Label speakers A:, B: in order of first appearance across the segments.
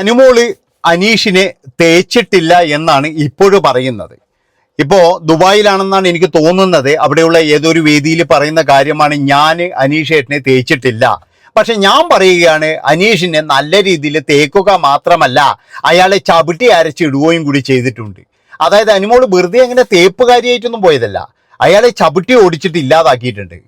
A: അനുമോൾ അനീഷിനെ തേച്ചിട്ടില്ല എന്നാണ് ഇപ്പോഴും പറയുന്നത്. ഇപ്പോൾ ദുബായിലാണെന്നാണ് എനിക്ക് തോന്നുന്നത്. അവിടെയുള്ള ഏതൊരു വേദിയിൽ പറയുന്ന കാര്യമാണ് ഞാൻ അനീഷ് ഏട്ടനെ തേച്ചിട്ടില്ല. പക്ഷെ ഞാൻ പറയുകയാണ് അനീഷിനെ നല്ല രീതിയിൽ തേക്കുക മാത്രമല്ല അയാളെ ചവിട്ടി അരച്ചിടുകയും കൂടി ചെയ്തിട്ടുണ്ട്. അതായത് അനുമോൾ വെറുതെ അങ്ങനെ തേപ്പുകാരിയായിട്ടൊന്നും പോയതല്ല. അയാളെ ചവിട്ടി ഓടിച്ചിട്ട് ഇല്ലാതാക്കിയിട്ടുണ്ട്.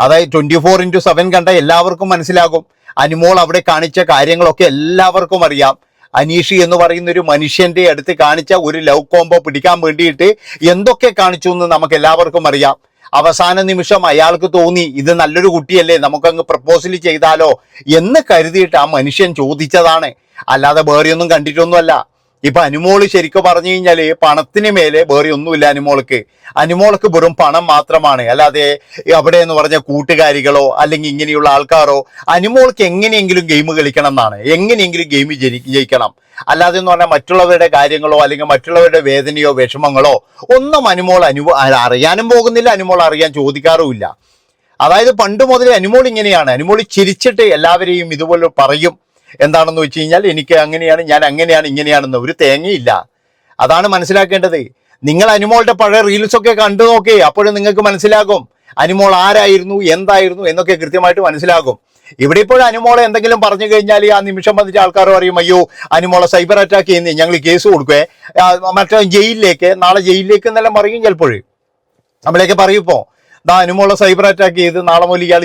A: അതായത് ട്വന്റി ഫോർ ഇന്റു സെവൻ കണ്ട എല്ലാവർക്കും മനസ്സിലാകും. അനുമോൾ അവിടെ കാണിച്ച കാര്യങ്ങളൊക്കെ എല്ലാവർക്കും അറിയാം. അനീഷി എന്ന് പറയുന്ന ഒരു മനുഷ്യന്റെ അടുത്ത് കാണിച്ച ഒരു ലവ് കോംബോ പിടിക്കാൻ വേണ്ടിയിട്ട് എന്തൊക്കെ കാണിച്ചു എന്ന് നമുക്ക് എല്ലാവർക്കും അറിയാം. അവസാന നിമിഷം അയാൾക്ക് തോന്നി ഇത് നല്ലൊരു കുട്ടിയല്ലേ നമുക്കങ്ങ് പ്രപ്പോസൽ ചെയ്താലോ എന്ന് കരുതിയിട്ട് ആ മനുഷ്യൻ ചോദിച്ചതാണ്. അല്ലാതെ വേറെയൊന്നും കണ്ടിട്ടൊന്നുമല്ല. ഇപ്പൊ അനുമോൾ ശരിക്കും പറഞ്ഞു കഴിഞ്ഞാൽ പണത്തിന് മേലെ വേറെ ഒന്നുമില്ല അനുമോൾക്ക്. അനുമോൾക്ക് വെറും പണം മാത്രമാണ്. അല്ലാതെ അവിടെ എന്ന് പറഞ്ഞ കൂട്ടുകാരികളോ അല്ലെങ്കിൽ ഇങ്ങനെയുള്ള ആൾക്കാരോ അനുമോൾക്ക് എങ്ങനെയെങ്കിലും ഗെയിം കളിക്കണം എന്നാണ്. എങ്ങനെയെങ്കിലും ഗെയിം ജയിക്കണം. അല്ലാതെ എന്ന് പറഞ്ഞാൽ മറ്റുള്ളവരുടെ കാര്യങ്ങളോ അല്ലെങ്കിൽ മറ്റുള്ളവരുടെ വേദനയോ വിഷമങ്ങളോ ഒന്നും അനുമോൾ അനുഭവ അറിയാനും പോകുന്നില്ല അനുമോൾ അറിയാൻ ചോദിക്കാറുമില്ല അതായത് പണ്ട് മുതലേ അനുമോൾ ഇങ്ങനെയാണ്. അനുമോൾ ചിരിച്ചിട്ട് എല്ലാവരെയും ഇതുപോലെ പറയും. എന്താണെന്ന് വെച്ച് കഴിഞ്ഞാൽ എനിക്ക് അങ്ങനെയാണ് ഞാൻ അങ്ങനെയാണ് ഇങ്ങനെയാണെന്ന് ഒരു തേങ്ങയില്ല. അതാണ് മനസ്സിലാക്കേണ്ടത്. നിങ്ങൾ അനുമോളുടെ പഴയ റീൽസൊക്കെ കണ്ടു നോക്കേ അപ്പോഴും നിങ്ങൾക്ക് മനസ്സിലാകും. അനുമോൾ ആരായിരുന്നു എന്തായിരുന്നു എന്നൊക്കെ കൃത്യമായിട്ട് മനസ്സിലാകും. ഇവിടെ ഇപ്പോൾ അനുമോളെ എന്തെങ്കിലും പറഞ്ഞു കഴിഞ്ഞാൽ ആ നിമിഷം വന്നിട്ട് ആൾക്കാർ പറയും അയ്യോ അനുമോളെ സൈബർ അറ്റാക്ക് ചെയ്യുന്നേ ഞങ്ങൾ കേസ് കൊടുക്കുവേ. മറ്റേ ജയിലിലേക്ക് നാളെ ജയിലിലേക്ക് എന്നെല്ലാം പറയും ചിലപ്പോൾ. നമ്മളെയൊക്കെ പറയും ഇപ്പോൾ ദാ അനുമോളെ സൈബർ അറ്റാക്ക് ചെയ്ത് നാളെ മുതൽ ഇയാൾ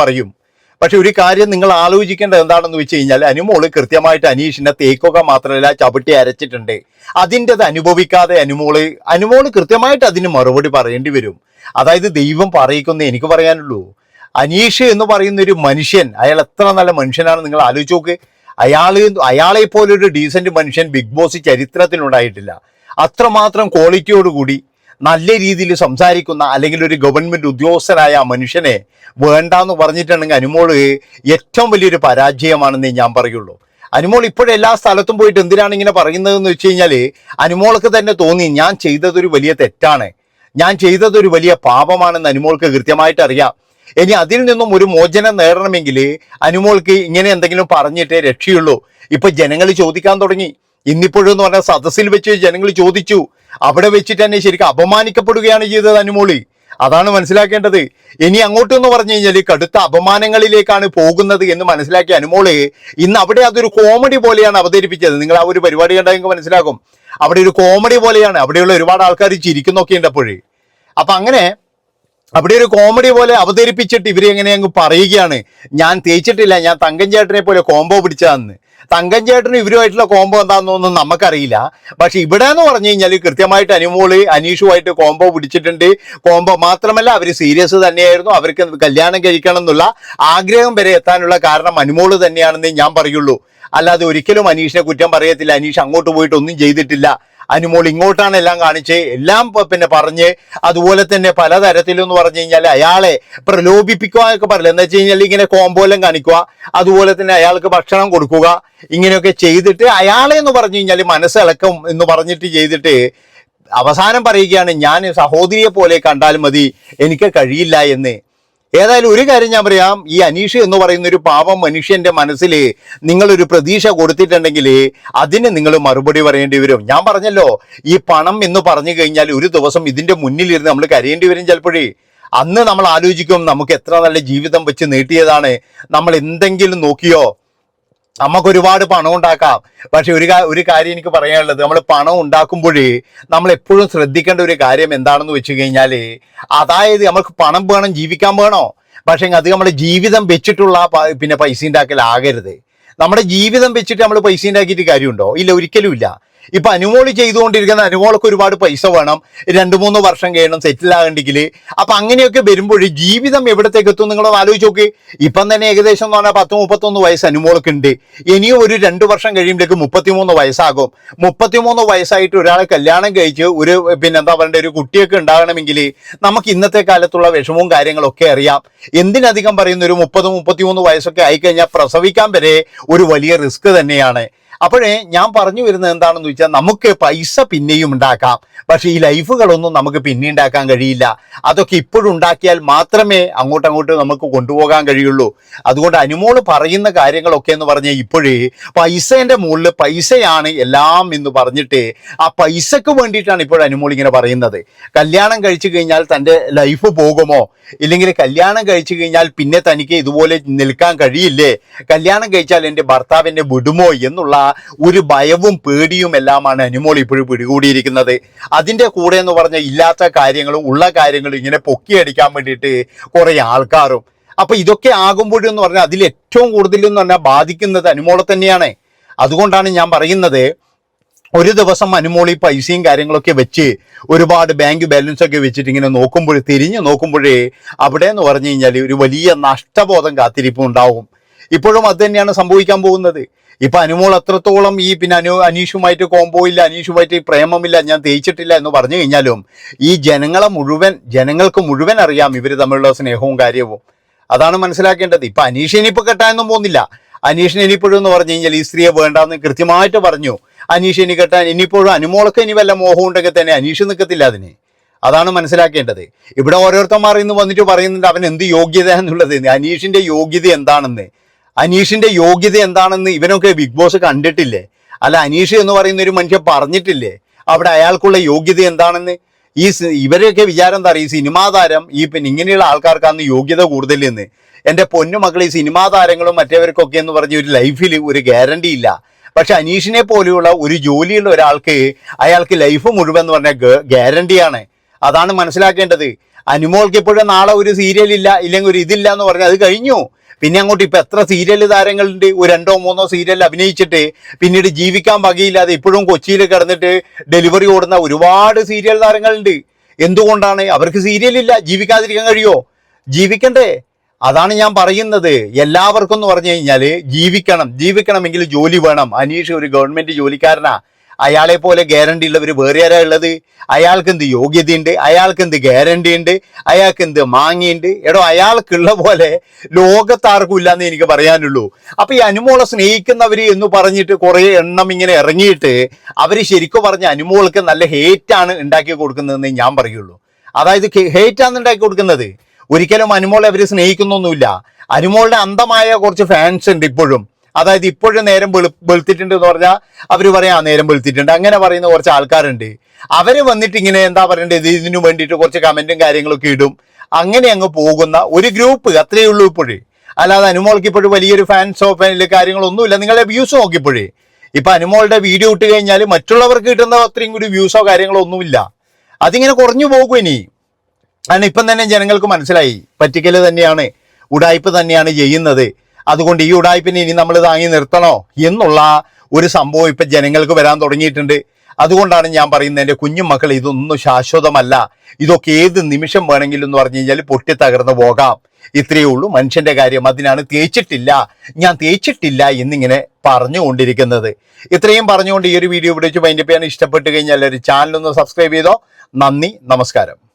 A: പറയും. പക്ഷെ ഒരു കാര്യം നിങ്ങൾ ആലോചിക്കേണ്ട എന്താണെന്ന് വെച്ച് കഴിഞ്ഞാൽ അനുമോൾ കൃത്യമായിട്ട് അനീഷിനെ തേക്കുക മാത്രമല്ല ചവിട്ടി അരച്ചിട്ടുണ്ട്. അതിന്റെത് അനുഭവിക്കാതെ അനുമോൾ അനുമോൾ കൃത്യമായിട്ട് അതിന് മറുപടി പറയേണ്ടി വരും. അതായത് ദൈവം പറയിക്കുന്ന എനിക്ക് പറയാനുള്ളൂ. അനീഷ് എന്ന് പറയുന്ന ഒരു മനുഷ്യൻ അയാൾ എത്ര നല്ല മനുഷ്യനാണ് നിങ്ങൾ ആലോചിച്ച് നോക്ക്. അയാൾ അയാളെ പോലെ ഒരു ഡീസന്റ് മനുഷ്യൻ ബിഗ് ബോസ് ചരിത്രത്തിൽ ഉണ്ടായിട്ടില്ല അത്രമാത്രം ക്വാളിറ്റിയോടുകൂടി നല്ല രീതിയിൽ സംസാരിക്കുന്ന അല്ലെങ്കിൽ ഒരു ഗവൺമെന്റ് ഉദ്യോഗസ്ഥനായ ആ മനുഷ്യനെ വേണ്ടാന്ന് പറഞ്ഞിട്ടുണ്ടെങ്കിൽ അനുമോൾ ഏറ്റവും വലിയൊരു പരാജയമാണെന്നേ ഞാൻ പറയുള്ളൂ. അനുമോൾ ഇപ്പോഴും എല്ലാ സ്ഥലത്തും പോയിട്ട് എന്തിനാണ് ഇങ്ങനെ പറയുന്നതെന്ന് വെച്ച് കഴിഞ്ഞാൽ അനുമോൾക്ക് തന്നെ തോന്നി ഞാൻ ചെയ്തതൊരു വലിയ തെറ്റാണ്. ഞാൻ ചെയ്തതൊരു വലിയ പാപമാണെന്ന് അനുമോൾക്ക് കൃത്യമായിട്ട് അറിയാം. ഇനി അതിൽ നിന്നും ഒരു മോചനം നേടണമെങ്കിൽ അനുമോൾക്ക് ഇങ്ങനെ എന്തെങ്കിലും പറഞ്ഞിട്ടേ രക്ഷയുള്ളൂ. ഇപ്പൊ ജനങ്ങൾ ചോദിക്കാൻ തുടങ്ങി. ഇന്നിപ്പോഴെന്ന് പറഞ്ഞാൽ സദസ്സിൽ വെച്ച് ജനങ്ങൾ ചോദിച്ചു. അവിടെ വെച്ചിട്ട് തന്നെ ശരിക്കും അപമാനിക്കപ്പെടുകയാണ് ചെയ്തത് അനുമോളി. അതാണ് മനസ്സിലാക്കേണ്ടത്. ഇനി അങ്ങോട്ട് എന്ന് പറഞ്ഞു കഴിഞ്ഞാൽ കടുത്ത അപമാനങ്ങളിലേക്കാണ് പോകുന്നത് എന്ന് മനസ്സിലാക്കിയ അനുമോൾ ഇന്ന് അവിടെ അതൊരു കോമഡി പോലെയാണ് അവതരിപ്പിച്ചത്. നിങ്ങൾ ആ ഒരു പരിപാടി കണ്ടാൽ നിങ്ങൾക്ക് മനസ്സിലാക്കും അവിടെ ഒരു കോമഡി പോലെയാണ്. അവിടെയുള്ള ഒരുപാട് ആൾക്കാർ ചിരിക്കുന്നൊക്കെ ഉണ്ട് അപ്പോഴേ അപ്പൊ അങ്ങനെ അവിടെ ഒരു കോമഡി പോലെ അവതരിപ്പിച്ചിട്ട് ഇവർ എങ്ങനെ അങ്ങ് പറയുകയാണ്. ഞാൻ തേച്ചിട്ടില്ല ഞാൻ തങ്കൻ ചേട്ടനെ പോലെ കോംബോ പിടിച്ചതെന്ന്. തങ്കൻ ചേട്ടനും ഇവരുമായിട്ടുള്ള കോംബോ എന്താണെന്നൊന്നും നമുക്കറിയില്ല. പക്ഷെ ഇവിടെ എന്ന് പറഞ്ഞു കഴിഞ്ഞാൽ കൃത്യമായിട്ട് അനുമോൾ അനീഷുമായിട്ട് കോംബോ പിടിച്ചിട്ടുണ്ട്. കോംബോ മാത്രമല്ല അവർ സീരിയസ് തന്നെയായിരുന്നു. അവർക്ക് കല്യാണം കഴിക്കണം എന്നുള്ള ആഗ്രഹം വരെ എത്താനുള്ള കാരണം അനുമോൾ തന്നെയാണെന്ന് ഞാൻ പറയുള്ളൂ. അല്ലാതെ ഒരിക്കലും അനീഷിനെ കുറ്റം പറയത്തില്ല. അനീഷ് അങ്ങോട്ട് പോയിട്ട് ഒന്നും ചെയ്തിട്ടില്ല. അനുമോൾ ഇങ്ങോട്ടാണ് എല്ലാം കാണിച്ച്. എല്ലാം പിന്നെ പറഞ്ഞ് അതുപോലെ തന്നെ പലതരത്തിലെന്ന് പറഞ്ഞു കഴിഞ്ഞാൽ അയാളെ പ്രലോഭിപ്പിക്കുക എന്നൊക്കെ പറയില്ല എന്താ വെച്ച് കഴിഞ്ഞാൽ ഇങ്ങനെ കോമ്പോലം കാണിക്കുക. അതുപോലെ തന്നെ അയാൾക്ക് ഭക്ഷണം കൊടുക്കുക. ഇങ്ങനെയൊക്കെ ചെയ്തിട്ട് അയാളെ എന്ന് പറഞ്ഞു കഴിഞ്ഞാൽ മനസ്സിളക്കം എന്ന് പറഞ്ഞിട്ട് ചെയ്തിട്ട് അവസാനം പറയുകയാണ് ഞാൻ സഹോദരിയെ പോലെ കണ്ടാൽ മതി. എനിക്ക് കഴിയില്ല എന്ന്. ഏതായാലും ഒരു കാര്യം ഞാൻ പറയാം. ഈ അനീഷ എന്ന് പറയുന്ന ഒരു പാവം മനുഷ്യന്റെ മനസ്സിൽ നിങ്ങളൊരു പ്രതീക്ഷ കൊടുത്തിട്ടുണ്ടെങ്കിൽ അതിന് നിങ്ങൾ മറുപടി പറയേണ്ടി വരും. ഞാൻ പറഞ്ഞല്ലോ ഈ പണം എന്ന് പറഞ്ഞു കഴിഞ്ഞാൽ ഒരു ദിവസം ഇതിന്റെ മുന്നിലിരുന്ന് നമ്മൾ കരയേണ്ടി വരും ചിലപ്പോഴേ. അന്ന് നമ്മൾ ആലോചിക്കും നമുക്ക് എത്ര നല്ല ജീവിതം വെച്ച് നീട്ടിയതാണ്. നമ്മൾ എന്തെങ്കിലും നോക്കിയോ? നമുക്ക് ഒരുപാട് പണം ഉണ്ടാക്കാം. പക്ഷെ ഒരു ഒരു കാര്യം എനിക്ക് പറയാനുള്ളത്. നമ്മൾ പണം ഉണ്ടാക്കുമ്പോഴേ നമ്മൾ എപ്പോഴും ശ്രദ്ധിക്കേണ്ട ഒരു കാര്യം എന്താണെന്ന് വെച്ച് കഴിഞ്ഞാൽ അതായത് നമുക്ക് പണം വേണം ജീവിക്കാൻ വേണോ? പക്ഷെ അത് നമ്മുടെ ജീവിതം വെച്ചിട്ടുള്ള പിന്നെ പൈസ ഉണ്ടാക്കലാകരുത്. നമ്മുടെ ജീവിതം വെച്ചിട്ട് നമ്മൾ പൈസ ഉണ്ടാക്കിയിട്ട് കാര്യമുണ്ടോ? ഇല്ല ഒരിക്കലും ഇല്ല. ഇപ്പൊ അനുമോൾ ചെയ്തുകൊണ്ടിരിക്കുന്ന അനുമോൾക്ക് ഒരുപാട് പൈസ വേണം. രണ്ടു മൂന്ന് വർഷം കഴിയണം സെറ്റിൽ ആകണ്ടെങ്കിൽ. അപ്പൊ അങ്ങനെയൊക്കെ വരുമ്പോൾ ജീവിതം എവിടത്തേക്ക് എത്തും നിങ്ങളൊന്ന് ആലോചിച്ച് നോക്ക്. ഇപ്പം തന്നെ ഏകദേശം എന്ന് പറഞ്ഞാൽ പത്ത് മുപ്പത്തൊന്ന് വയസ്സ് അനുമോൾക്ക് ഉണ്ട് ഇനിയും ഒരു രണ്ട് വർഷം കഴിയുമ്പോഴേക്ക് മുപ്പത്തിമൂന്ന് വയസ്സാകും. മുപ്പത്തിമൂന്ന് വയസ്സായിട്ട് ഒരാളെ കല്യാണം കഴിച്ച് ഒരു പിന്നെ എന്താ പറയണ്ട ഒരു കുട്ടിയൊക്കെ ഉണ്ടാകണമെങ്കിൽ നമുക്ക് ഇന്നത്തെ കാലത്തുള്ള വിഷമവും കാര്യങ്ങളൊക്കെ അറിയാം. എന്തിനധികം പറയുന്ന ഒരു മുപ്പത് മുപ്പത്തിമൂന്ന് വയസ്സൊക്കെ ആയിക്കഴിഞ്ഞാൽ പ്രസവിക്കാൻ വരെ ഒരു വലിയ റിസ്ക് തന്നെയാണ്. അപ്പോഴേ ഞാൻ പറഞ്ഞു വരുന്നത് എന്താണെന്ന് വെച്ചാൽ നമുക്ക് പൈസ പിന്നെയും ഉണ്ടാക്കാം. പക്ഷേ ഈ ലൈഫുകളൊന്നും നമുക്ക് പിന്നെ ഉണ്ടാക്കാൻ കഴിയില്ല. അതൊക്കെ ഇപ്പോഴും ഉണ്ടാക്കിയാൽ മാത്രമേ അങ്ങോട്ടും അങ്ങോട്ട് നമുക്ക് കൊണ്ടുപോകാൻ കഴിയുള്ളൂ. അതുകൊണ്ട് അനുമോൾ പറയുന്ന കാര്യങ്ങളൊക്കെ എന്ന് പറഞ്ഞാൽ ഇപ്പോഴേ പൈസേന്റെ മുകളിൽ പൈസയാണ് എല്ലാം എന്ന് പറഞ്ഞിട്ട് ആ പൈസക്ക് വേണ്ടിയിട്ടാണ് ഇപ്പോൾ അനുമോൾ ഇങ്ങനെ പറയുന്നത്. കല്യാണം കഴിച്ചു കഴിഞ്ഞാൽ തന്റെ ലൈഫ് പോകുമോ? ഇല്ലെങ്കിൽ കല്യാണം കഴിച്ചു കഴിഞ്ഞാൽ പിന്നെ തനിക്ക് ഇതുപോലെ നിൽക്കാൻ കഴിയില്ലേ? കല്യാണം കഴിച്ചാൽ എന്റെ ഭർത്താവിന്റെ വിടുമോ എന്നുള്ള ഒരു ഭയവും പേടിയും എല്ലാമാണ് അനുമോൾ ഇപ്പോഴും പിടികൂടിയിരിക്കുന്നത്. അതിന്റെ കൂടെ എന്ന് പറഞ്ഞാൽ ഇല്ലാത്ത കാര്യങ്ങളും ഉള്ള കാര്യങ്ങളും ഇങ്ങനെ പൊക്കിയടിക്കാൻ വേണ്ടിയിട്ട് കുറേ ആൾക്കാരും. അപ്പൊ ഇതൊക്കെ ആകുമ്പോഴെന്ന് പറഞ്ഞാൽ അതിൽ ഏറ്റവും കൂടുതൽ എന്ന് പറഞ്ഞാൽ ബാധിക്കുന്നത് അനുമോളെ തന്നെയാണ്. അതുകൊണ്ടാണ് ഞാൻ പറയുന്നത് ഒരു ദിവസം അനുമോളി പൈസയും കാര്യങ്ങളൊക്കെ വെച്ച് ഒരുപാട് ബാങ്ക് ബാലൻസ് ഒക്കെ വെച്ചിട്ട് ഇങ്ങനെ നോക്കുമ്പോൾ തിരിഞ്ഞു നോക്കുമ്പോഴേ അവിടെ എന്ന് പറഞ്ഞു കഴിഞ്ഞാൽ ഒരു വലിയ നഷ്ടബോധം കാത്തിരിപ്പ് ഉണ്ടാവും ഇപ്പോഴും അത് തന്നെയാണ് സംഭവിക്കാൻ പോകുന്നത്. ഇപ്പൊ അനുമോൾ അത്രത്തോളം ഈ പിന്നെ അനു അനീഷുമായിട്ട് കോംബോ ഇല്ല അനീഷുമായിട്ട് പ്രേമമില്ല ഞാൻ തേച്ചിട്ടില്ല എന്ന് പറഞ്ഞു കഴിഞ്ഞാലും ഈ ജനങ്ങളെ മുഴുവൻ ജനങ്ങൾക്ക് മുഴുവൻ അറിയാം ഇവർ തമ്മിലുള്ള സ്നേഹവും കാര്യവും. അതാണ് മനസ്സിലാക്കേണ്ടത്. ഇപ്പൊ അനീഷ് ഇനിയിപ്പോ കെട്ടാനൊന്നും പോകുന്നില്ല. അനീഷിന് ഇനിയിപ്പോഴും എന്ന് പറഞ്ഞു കഴിഞ്ഞാൽ ഈ സ്ത്രീയെ വേണ്ടാന്ന് കൃത്യമായിട്ട് പറഞ്ഞു. അനീഷ് ഇനി കെട്ടാൻ ഇനിയിപ്പോഴും അനുമോൾക്ക് ഇനി വല്ല മോഹം ഉണ്ടെങ്കിൽ തന്നെ അനീഷ് നിൽക്കത്തില്ല അതിന്. അതാണ് മനസ്സിലാക്കേണ്ടത്. ഇവിടെ ഓരോരുത്തന്മാർ ഇന്ന് വന്നിട്ട് പറയുന്നുണ്ട് അവൻ എന്ത് യോഗ്യത എന്നുള്ളത്. അനീഷിന്റെ യോഗ്യത എന്താണെന്ന്. അനീഷിന്റെ യോഗ്യത എന്താണെന്ന് ഇവനൊക്കെ ബിഗ് ബോസ് കണ്ടിട്ടില്ലേ? അല്ല അനീഷ് എന്ന് പറയുന്ന ഒരു മനുഷ്യൻ പറഞ്ഞിട്ടില്ലേ? അവിടെ അയാൾക്കുള്ള യോഗ്യത എന്താണെന്ന്? ഈ ഇവരെയൊക്കെ വിചാരം എന്താ പറയുക? ഈ സിനിമാ താരം ഈ പിന്നെ ഇങ്ങനെയുള്ള ആൾക്കാർക്കാണ് യോഗ്യത കൂടുതലെന്ന്. എന്റെ പൊന്നു മക്കൾ ഈ സിനിമാ താരങ്ങളും മറ്റേവർക്കൊക്കെ എന്ന് പറഞ്ഞ ഒരു ലൈഫിൽ ഒരു ഗ്യാരണ്ടി ഇല്ല. പക്ഷെ അനീഷിനെ പോലെയുള്ള ഒരു ജോലിയുള്ള ഒരാൾക്ക് അയാൾക്ക് ലൈഫ് മുഴുവൻ എന്ന് പറഞ്ഞാൽ ഗ്യാരണ്ടിയാണ് അതാണ് മനസ്സിലാക്കേണ്ടത്. അനുമോൾക്ക് ഇപ്പോഴും നാളെ ഒരു സീരിയൽ ഇല്ല ഇല്ലെങ്കിൽ ഒരു ഇതില്ല എന്ന് പറഞ്ഞാൽ അത് കഴിഞ്ഞു. പിന്നെ അങ്ങോട്ട് ഇപ്പൊ എത്ര സീരിയൽ താരങ്ങളുണ്ട്? ഒരു രണ്ടോ മൂന്നോ സീരിയൽ അഭിനയിച്ചിട്ട് പിന്നീട് ജീവിക്കാൻ വകയില്ലാതെ ഇപ്പോഴും കൊച്ചിയിൽ കിടന്നിട്ട് ഡെലിവറി ഓടുന്ന ഒരുപാട് സീരിയൽ താരങ്ങളുണ്ട്. എന്തുകൊണ്ടാണ്? അവർക്ക് സീരിയൽ ഇല്ല. ജീവിക്കാതിരിക്കാൻ കഴിയോ ജീവിക്കണ്ടേ. അതാണ് ഞാൻ പറയുന്നത്. എല്ലാവർക്കും എന്ന് പറഞ്ഞു കഴിഞ്ഞാൽ ജീവിക്കണം. ജീവിക്കണമെങ്കിൽ ജോലി വേണം. അനീഷ് ഒരു ഗവൺമെന്റ് ജോലിക്കാരനാ. അയാളെ പോലെ ഗ്യാരണ്ടി ഉള്ളവർ വേറെ ആരാ ഉള്ളത്? അയാൾക്ക് എന്ത് യോഗ്യതയുണ്ട്? അയാൾക്ക് എന്ത് ഗ്യാരണ്ടി ഉണ്ട്? അയാൾക്ക് എന്ത് മാങ്ങിയുണ്ട്? എടോ അയാൾക്കുള്ള പോലെ ലോകത്താർക്കും ഇല്ലാന്ന് എനിക്ക് പറയാനുള്ളൂ. അപ്പൊ ഈ അനുമോളെ സ്നേഹിക്കുന്നവര് എന്ന് പറഞ്ഞിട്ട് കുറെ എണ്ണം ഇങ്ങനെ ഇറങ്ങിയിട്ട് അവർ ശരിക്കും പറഞ്ഞ അനുമോൾക്ക് നല്ല ഹേറ്റാണ് ഉണ്ടാക്കി കൊടുക്കുന്നതെന്ന് ഞാൻ പറയുള്ളൂ. അതായത് ഹേറ്റാണ് ഉണ്ടാക്കി കൊടുക്കുന്നത്. ഒരിക്കലും അനുമോളെ അവർ സ്നേഹിക്കുന്നൊന്നുമില്ല. അനുമോളുടെ അന്തമായ കുറച്ച് ഫാൻസ് ഉണ്ട് ഇപ്പോഴും. അതായത് ഇപ്പോഴും നേരം വെളു വെളുത്തിട്ടുണ്ട് എന്ന് പറഞ്ഞാൽ അവർ പറയാം ആ നേരം വെളുത്തിട്ടുണ്ട്. അങ്ങനെ പറയുന്ന കുറച്ച് ആൾക്കാരുണ്ട്. അവർ വന്നിട്ട് ഇങ്ങനെ എന്താ പറയേണ്ടത് ഇതിനു വേണ്ടിയിട്ട് കുറച്ച് കമന്റും കാര്യങ്ങളൊക്കെ ഇടും. അങ്ങനെ അങ്ങ് പോകുന്ന ഒരു ഗ്രൂപ്പ് അത്രയേ ഉള്ളൂ ഇപ്പോഴേ. അല്ലാതെ അനുമോൾക്ക് ഇപ്പോഴും വലിയൊരു ഫാൻസോ ഫാനിലെ കാര്യങ്ങളൊന്നുമില്ല. നിങ്ങളുടെ വ്യൂസ് നോക്കിപ്പോഴേ ഇപ്പൊ അനുമോളുടെ വീഡിയോ ഇട്ട് കഴിഞ്ഞാൽ മറ്റുള്ളവർക്ക് കിട്ടുന്ന അത്രയും കൂടി വ്യൂസോ കാര്യങ്ങളോ ഒന്നുമില്ല അതിങ്ങനെ കുറഞ്ഞു പോകും ഇനി. കാരണം ഇപ്പം തന്നെ ജനങ്ങൾക്ക് മനസ്സിലായി. പറ്റിക്കൽ തന്നെയാണ് ഉടായ്പ തന്നെയാണ് ചെയ്യുന്നത്. അതുകൊണ്ട് ഈ ഉടായ്പിനെ ഇനി നമ്മൾ താങ്ങി നിർത്തണോ എന്നുള്ള ഒരു സംഭവം ഇപ്പം ജനങ്ങൾക്ക് വരാൻ തുടങ്ങിയിട്ടുണ്ട്. അതുകൊണ്ടാണ് ഞാൻ പറയുന്നത് എന്റെ കുഞ്ഞുമക്കൾ ഇതൊന്നും ശാശ്വതമല്ല. ഇതൊക്കെ ഏത് നിമിഷം വേണമെങ്കിലും എന്ന് പറഞ്ഞു കഴിഞ്ഞാൽ പൊട്ടി തകർന്നു പോകാം. ഇത്രയേ ഉള്ളൂ മനുഷ്യന്റെ കാര്യം. അതിനാണ് തേച്ചിട്ടില്ല. ഞാൻ തേച്ചിട്ടില്ല എന്നിങ്ങനെ പറഞ്ഞുകൊണ്ടിരിക്കുന്നത്. ഇത്രയും പറഞ്ഞുകൊണ്ട് ഈ ഒരു വീഡിയോ ഇവിടെ വെച്ച് വൈൻഡപ്പ് ചെയ്യാൻ ഇഷ്ടപ്പെട്ട് കഴിഞ്ഞാൽ ഒരു ചാനലൊന്ന് സബ്സ്ക്രൈബ് ചെയ്തോ. നന്ദി. നമസ്കാരം.